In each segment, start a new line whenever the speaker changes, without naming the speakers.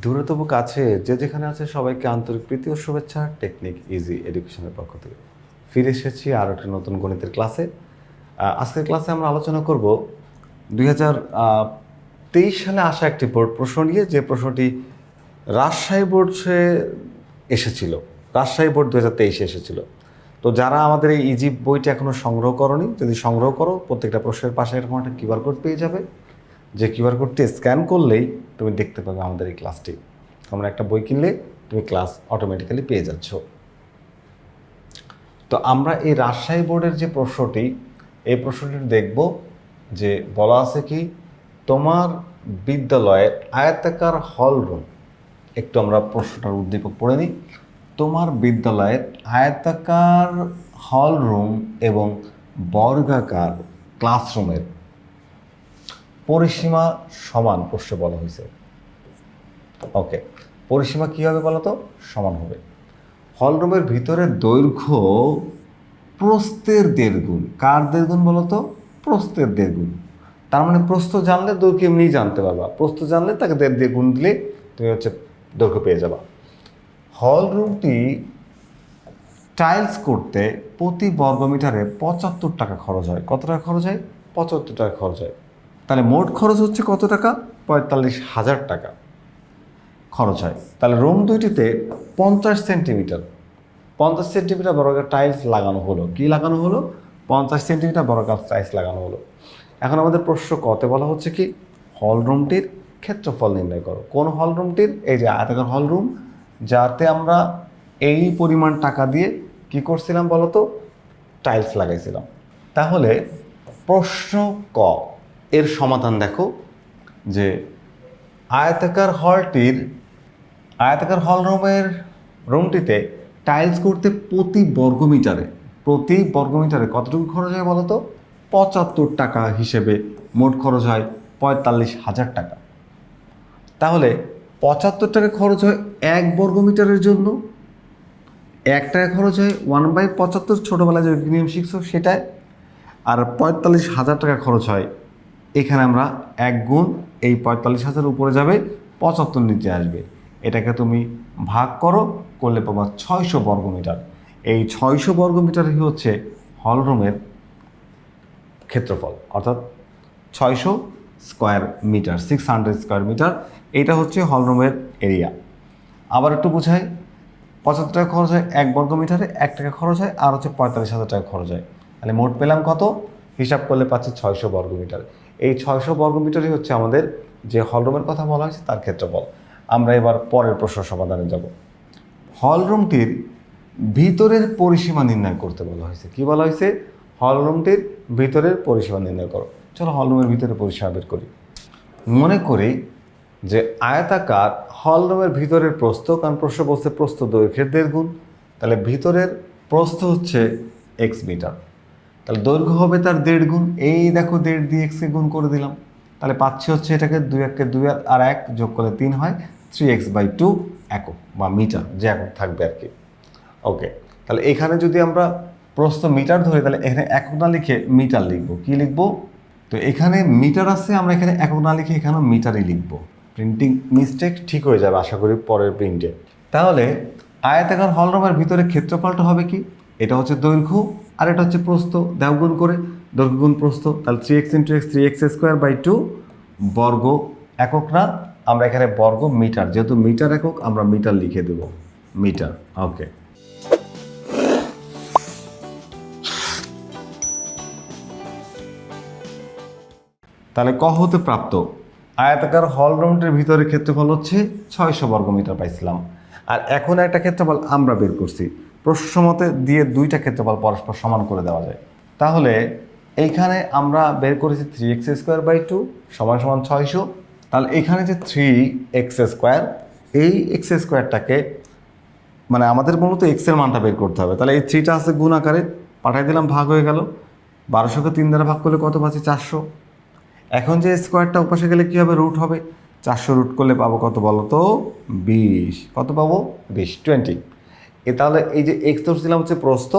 দূরে তবু কাছে, যে যেখানে আছে, সবাইকে আন্তরিক প্রীতি ও শুভেচ্ছা, টেকনিক ইজি এডুকেশনের পক্ষ থেকে। ফিরে এসেছি আরও একটি নতুন গণিতের ক্লাসে। আজকের ক্লাসে আমরা আলোচনা করব দুই হাজার তেইশ সালে আসা একটি বোর্ড প্রশ্ন নিয়ে, যে প্রশ্নটি রাজশাহী বোর্ডে এসেছিল। রাজশাহী বোর্ড দু হাজার তেইশে এসেছিল। তো যারা আমাদের এই ইজিপ্ট বইটা এখনও সংগ্রহ করনি, যদি সংগ্রহ করো, প্রত্যেকটা প্রশ্নের পাশে এরকম একটা কিউআর কোড পেয়ে যাবে। যে কিউআর কোডটি স্ক্যান করলেই তুমি দেখতে পাবে আমাদের এই ক্লাসটি। তোমরা একটা বই কিনলে তুমি ক্লাস অটোমেটিক্যালি পেয়ে যাচ্ছ। তো আমরা এই রাজশাহী বোর্ডের যে প্রশ্নটি, এই প্রশ্নটি দেখব যে বলা আছে কি, তোমার বিদ্যালয়ে আয়তাকার হল রুম, একটু আমরা প্রশ্নটার উদ্দীপক পড়ে নিই। তোমার বিদ্যালয়ের আয়তাকার হল রুম এবং বর্গাকার ক্লাসরুমের পরিসীমা সমান প্রশ্নে বলা হয়েছে। ওকে পরিসীমা কী হবে বলো তো সমান হবে। হলরুমের ভিতরে দৈর্ঘ্য প্রস্থের দেড় গুণ কার দেড় গুণ বলো তো প্রস্থের দেড় গুণ তার মানে প্রস্থ জানলে দৈর্ঘ্য এমনিই জানতে পারবা। প্রস্থ জানলে তাকে দেড় দিয়ে গুণ দিলে তুমি হচ্ছে দৈর্ঘ্য পেয়ে যাবা। হল রুমটি টাইলস করতে প্রতি বর্গমিটারে পঁচাত্তর টাকা খরচ হয়। কত টাকা খরচ হয়? পঁচাত্তর টাকা খরচ হয়। তাহলে মোট খরচ হচ্ছে কত টাকা? পঁয়তাল্লিশ হাজার টাকা খরচ হয়। তাহলে রুম দুইটিতে পঞ্চাশ সেন্টিমিটার। পঞ্চাশ সেন্টিমিটার বর্গাকার টাইলস লাগানো হলো। কি লাগানো হলো? পঞ্চাশ সেন্টিমিটার বর্গাকার টাইলস লাগানো হলো। এখন আমাদের প্রশ্ন কতে বলা হচ্ছে কি? হল রুমটির ক্ষেত্রফল নির্ণয় করো। কোন হল রুমটির? এই যে আয়তাকার হল রুম, যাতে আমরা এই পরিমাণ টাকা দিয়ে কি করছিলাম বলো তো টাইলস লাগাইছিলাম। তাহলে প্রশ্ন ক। এর সমাধান দেখো, যে আয়তাকার হলটির, আয়তাকার হল রুমের, রুমটিতে টাইলস করতে প্রতি বর্গমিটারে প্রতি বর্গমিটারে কতটুকু খরচ হয় বলো তো পঁচাত্তর টাকা হিসেবে মোট খরচ হয় পঁয়তাল্লিশ হাজার টাকা। তাহলে পঁচাত্তর টাকা খরচ হয় এক বর্গমিটারের জন্য, এক টাকা খরচ হয় ওয়ান বাই পঁচাত্তর, ছোটোবেলায় যে নিয়ম শিখছো সেটায়, আর পঁয়তাল্লিশ হাজার টাকা খরচ হয় এখানে আমরা এক গুণ এই পঁয়তাল্লিশ হাজার উপরে যাবে, পঁচাত্তর নিচে আসবে। এটাকে তুমি ভাগ করো, করলে পাবা ছয়শো বর্গমিটার এই ছয়শো বর্গমিটারই হচ্ছে হলরুমের ক্ষেত্রফল, অর্থাৎ ছয়শো square metre six hundred square metre এইটা হচ্ছে হলরুমের এরিয়া আবার একটু বোঝাই, পঁচাত্তর টাকা খরচ হয় এক বর্গ মিটারে, এক টাকা খরচ হয়, আর হচ্ছে পঁয়তাল্লিশ হাজার টাকা খরচ হয়। তাহলে মোট পেলাম কত? হিসাব করলে পাচ্ছি ছয়শো বর্গ মিটার। এই ছয়শো বর্গ মিটারই হচ্ছে আমাদের যে হলরুমের কথা বলা হয়েছে, তার ক্ষেত্রফল। আমরা এবার পরের প্রশ্ন সমাধানে যাব। হলরুমটির ভিতরের পরিসীমা নির্ণয় করতে বলা হয়েছে। কি বলা হয়েছে? হলরুমটির ভিতরের পরিসীমা নির্ণয় করো। চলো হলরুমের ভিতরে পরিসীমা বের করি। মনে করি যে আয়তাকার হলরুমের ভিতরের প্রস্থ, কারণ প্রশ্ন বলছে প্রস্থ দৈর্ঘ্যের দেড় গুণ। তাহলে ভিতরের প্রস্থ হচ্ছে এক্স মিটার তাহলে দৈর্ঘ্য হবে তার দেড় গুণ, এই দেখো দেড় দিয়ে এক্সকে গুণ করে দিলাম। তাহলে পাচ্ছি হচ্ছে এটাকে দুই এককে দুই আর এক যোগ করলে তিন হয় থ্রি এক্স বাই টু একক বা মিটার, যে একক থাকবে আর কি। ওকে তাহলে এখানে যদি আমরা প্রস্থ মিটার ধরে, তাহলে এখানে একক না লিখে মিটার লিখব। কি লিখব? তো এখানে মিটার আছে, আমরা এখানে একক না লিখে এখানে মিটারই লিখব। প্রিন্টিং মিস্টেক ঠিক হয়ে যাবে, আশা করি পরের প্রিন্টে তাহলে আয়তাকার হলরুমের ভিতরে ক্ষেত্রফলটা হবে কি? এটা হচ্ছে দৈর্ঘ্য আর এটা হচ্ছে প্রস্থ দেও গুণ করে দৈর্ঘ্য গুণ প্রস্থ, তাহলে three x into x three x square by two বর্গ একক না, আমরা এখানে বর্গ মিটার যেহেতু মিটার একক, আমরা মিটার লিখে দেব মিটার ওকে তাহলে ক হতে প্রাপ্ত? আয়তাকার হল রুমটির ভিতরে ক্ষেত্রফল হচ্ছে ছয়শো বর্গমিটার পাইছিলাম। আর এখন একটা ক্ষেত্রফল আমরা বের করছি প্রশ্ন মতে দিয়ে দুইটা ক্ষেত্রফল পরস্পর সমান করে দেওয়া যায়। তাহলে এইখানে আমরা বের করেছি three x square by two সমান সমান ছয়শো। তাহলে এখানে যে থ্রি এক্স স্কোয়ার এই এক্স স্কোয়ারটাকে মানে আমাদের মূলত এক্সের মানটা বের করতে হবে। তাহলে এই থ্রিটা আছে গুণ আকারে, পাঠাই দিলাম, ভাগ হয়ে গেল। বারোশোকে তিন দ্বারা ভাগ করলে কত পাচ্ছি? চারশো। এখন যে স্কোয়ারটা উপাসে গেলে কী হবে? রুট হবে। চারশো রুট করলে পাবো কত বলো তো বিশ। কত পাবো? বিশ। টোয়েন্টি এ তাহলে এই যে এক্স ধরছিলাম হচ্ছে প্রস্থ,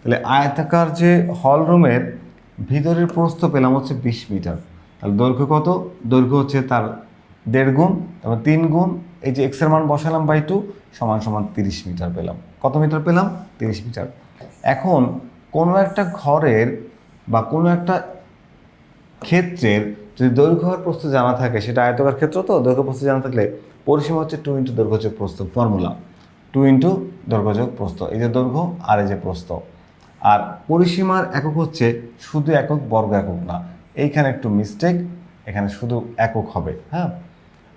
তাহলে আয়তাকার যে হল রুমের ভিতরের প্রস্থ পেলাম হচ্ছে বিশ মিটার। তাহলে দৈর্ঘ্য কত? দৈর্ঘ্য হচ্ছে তার দেড় গুণ, তারপর তিন গুণ, এই যে এক্সের মান বসালাম বাই টু সমান সমান তিরিশ মিটার পেলাম। কত মিটার পেলাম? তিরিশ মিটার। এখন কোনো একটা ঘরের বা কোনো একটা ক্ষেত্রের যদি দৈর্ঘ্য আর প্রস্থ জানা থাকে, সেটা আয়তকার ক্ষেত্র তো, দৈর্ঘ্য প্রস্থ জানা থাকলে পরিসীমা হচ্ছে টু ইন্টু দৈর্ঘ্যযোগ প্রস্থ ফর্মুলা টু ইন্টু দৈর্ঘ্যযোগ প্রস্থ। এই যে দৈর্ঘ্য আর এই যে প্রস্থ। আর পরিসীমার একক হচ্ছে শুধু একক, বর্গ একক না। এইখানে একটু মিস্টেক এখানে শুধু একক হবে হ্যাঁ?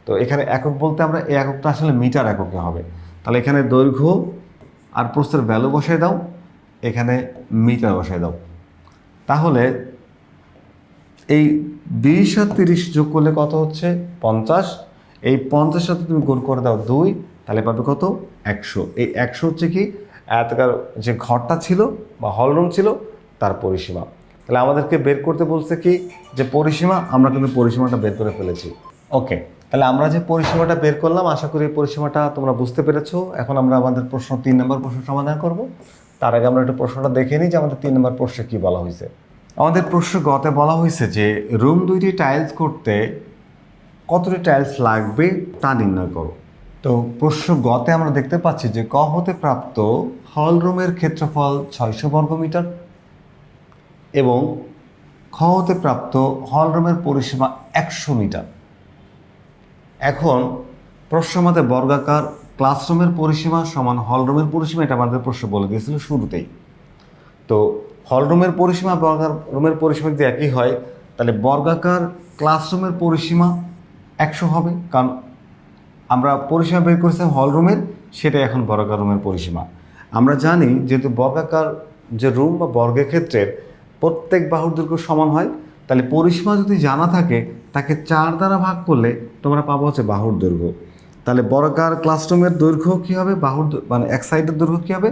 তো এখানে একক বলতে আমরা এই এককটা আসলে মিটার এককে হবে। তাহলে এখানে দৈর্ঘ্য আর প্রস্থের ভ্যালু বসায় দাও, এখানে মিটার বসায় দাও। তাহলে এই বিশ আর তিরিশ যোগ করলে কত হচ্ছে? পঞ্চাশ। এই পঞ্চাশ সাথে তুমি গুণ করে দাও দুই তাহলে পাবে কত? একশো। এই একশো হচ্ছে কি? এতকার যে ঘরটা ছিল বা হলরুম ছিল, তার পরিসীমা। তাহলে আমাদেরকে বের করতে বলছে কি? যে পরিসীমা, আমরা কিন্তু পরিসীমাটা বের করে ফেলেছি। ওকে, তাহলে আমরা যে পরিসীমাটা বের করলাম, আশা করি এই পরিসীমাটা তোমরা বুঝতে পেরেছ। এখন আমরা আমাদের প্রশ্ন, তিন নম্বর প্রশ্ন সমাধান করব। তার আগে আমরা একটু প্রশ্নটা দেখে নিই যে আমাদের তিন নম্বর প্রশ্নে কী বলা হয়েছে। আমাদের প্রশ্ন গতে বলা হয়েছে যে, রুম দুইটি টাইলস করতে কতটি টাইলস লাগবে তা নির্ণয় করো। তো প্রশ্ন গতে আমরা দেখতে পাচ্ছি যে ক হতে প্রাপ্ত হল রুমের ক্ষেত্রফল ছয়শো বর্গমিটার এবং খ হতে প্রাপ্ত হল রুমের পরিসীমা একশো মিটার। এখন প্রশ্ন মতে বর্গাকার ক্লাসরুমের পরিসীমা সমান হলরুমের পরিসীমা, এটা আমাদের প্রশ্ন বলে দিয়েছিল শুরুতেই। তো হলরুমের পরিসীমা বর্গার রুমের পরিসীমা যদি একই হয়, তাহলে বর্গাকার ক্লাসরুমের পরিসীমা একশো হবে, কারণ আমরা পরিসীমা বের করেছিলাম হলরুমের সেটাই এখন বর্গাকার রুমের পরিসীমা আমরা জানি যেহেতু বর্গাকার যে রুম বা বর্গের ক্ষেত্রের প্রত্যেক বাহুর দৈর্ঘ্য সমান হয়, তাহলে পরিসীমা যদি জানা থাকে, তাকে চার দ্বারা ভাগ করলে তোমরা পাবো হচ্ছে বাহুর দৈর্ঘ্য। তাহলে বর্গাকার ক্লাসরুমের দৈর্ঘ্য কী হবে? বাহুর মানে এক সাইডের দৈর্ঘ্য কী হবে?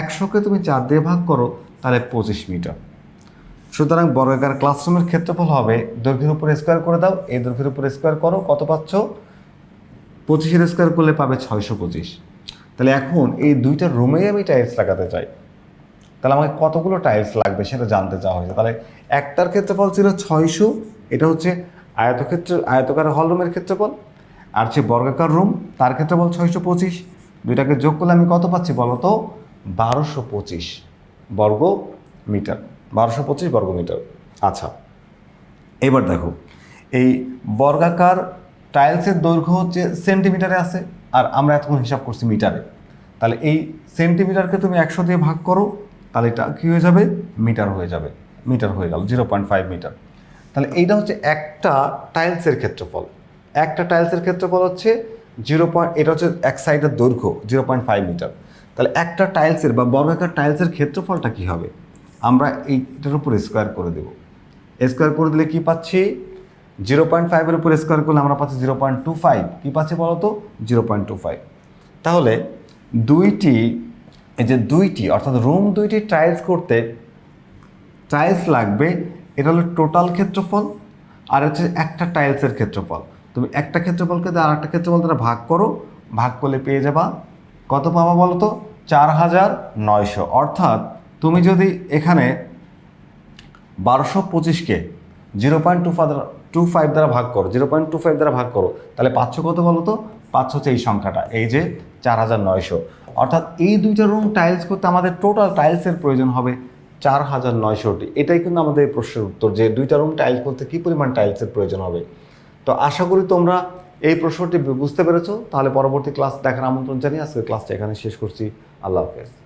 একশোকে তুমি চার দিয়ে ভাগ করো, তাহলে পঁচিশ মিটার। সুতরাং বর্গাকার ক্লাসরুমের ক্ষেত্রফল হবে দৈর্ঘ্যের উপর স্কোয়ার করে দাও, এই দৈর্ঘ্যের উপর স্কোয়ার করো, কত পাচ্ছ? পঁচিশের স্কোয়ার করলে পাবে ছয়শো পঁচিশ। তাহলে এখন এই দুইটা রুমেই আমি টাইলস লাগাতে চাই। তাহলে আমাকে কতগুলো টাইলস লাগবে সেটা জানতে চাওয়া হয়েছে। তাহলে একটার ক্ষেত্রফল ছিল ছয়শো, এটা হচ্ছে আয়তক্ষেত্র, আয়তকার হল রুমের ক্ষেত্রফল। আর যে বর্গাকার রুম তার ক্ষেত্রফল ছয়শো পঁচিশ। দুইটাকে যোগ করলে আমি কত পাচ্ছি বলো তো? বারোশো পঁচিশ বর্গ মিটার। বারোশো পঁচিশ বর্গ মিটার। আচ্ছা এবার দেখো, এই বর্গাকার টাইলসের দৈর্ঘ্য হচ্ছে সেন্টিমিটারে আছে, আর আমরা এতক্ষণ হিসাব করছি মিটারে তাহলে এই সেন্টিমিটারকে তুমি একশো দিয়ে ভাগ করো, তাহলে এটা কী হয়ে যাবে? মিটার হয়ে যাবে। মিটার হয়ে গেল জিরো পয়েন্ট ফাইভ মিটার তাহলে এইটা হচ্ছে একটা টাইলসের ক্ষেত্রফল। একটা টাইলসের ক্ষেত্রফল হচ্ছে জিরো পয়েন্ট এটা হচ্ছে এক সাইডের দৈর্ঘ্য জিরো পয়েন্ট ফাইভ মিটার তাহলে একটা টাইলসের বা বর্গাকার টাইলসের ক্ষেত্রফলটা কী হবে? আমরা এইটার উপর স্কোয়ার করে দেবো। স্কোয়ার করে দিলে কী পাচ্ছি? জিরো পয়েন্ট ফাইভের উপর স্কোয়ার করলে আমরা পাচ্ছি জিরো পয়েন্ট টু ফাইভ। কী পাচ্ছি বলো তো জিরো পয়েন্ট টু ফাইভ। তাহলে দুইটি, এই যে দুইটি, অর্থাৎ রুম দুইটি টাইলস করতে টাইলস লাগবে, এটা হলো টোটাল ক্ষেত্রফল, আর হচ্ছে একটা টাইলসের ক্ষেত্রফল। তুমি একটা ক্ষেত্রফলকে দিয়ে আর একটা ক্ষেত্রফল দ্বারা ভাগ করো, ভাগ করলে পেয়ে যাবা কত পাবা বলো তো চার হাজার নয়শো। অর্থাৎ তুমি যদি এখানে বারোশো পঁচিশকে zero point two five two five দ্বারা ভাগ করো জিরো পয়েন্ট টু ফাইভ দ্বারা ভাগ করো, তাহলে পাঁচশো কত বলো তো? পাচ্ছ হচ্ছে এই সংখ্যাটা, এই যে চার হাজার নয়শো। অর্থাৎ এই দুইটা রুম টাইলস করতে আমাদের টোটাল টাইলসের প্রয়োজন হবে চার হাজার নয়শোটি। এটাই কিন্তু আমাদের এই প্রশ্নের উত্তর, যে দুইটা রুম টাইলস করতে কী পরিমাণ টাইলসের প্রয়োজন হবে। তো আশা করি তোমরা এই প্রশ্নটি বুঝতে পেরেছ, তাহলে পরবর্তী ক্লাস দেখার আমন্ত্রণ জানিয়ে আজকে ক্লাসটা এখানে শেষ করছি। আল্লাহ হাফেজ।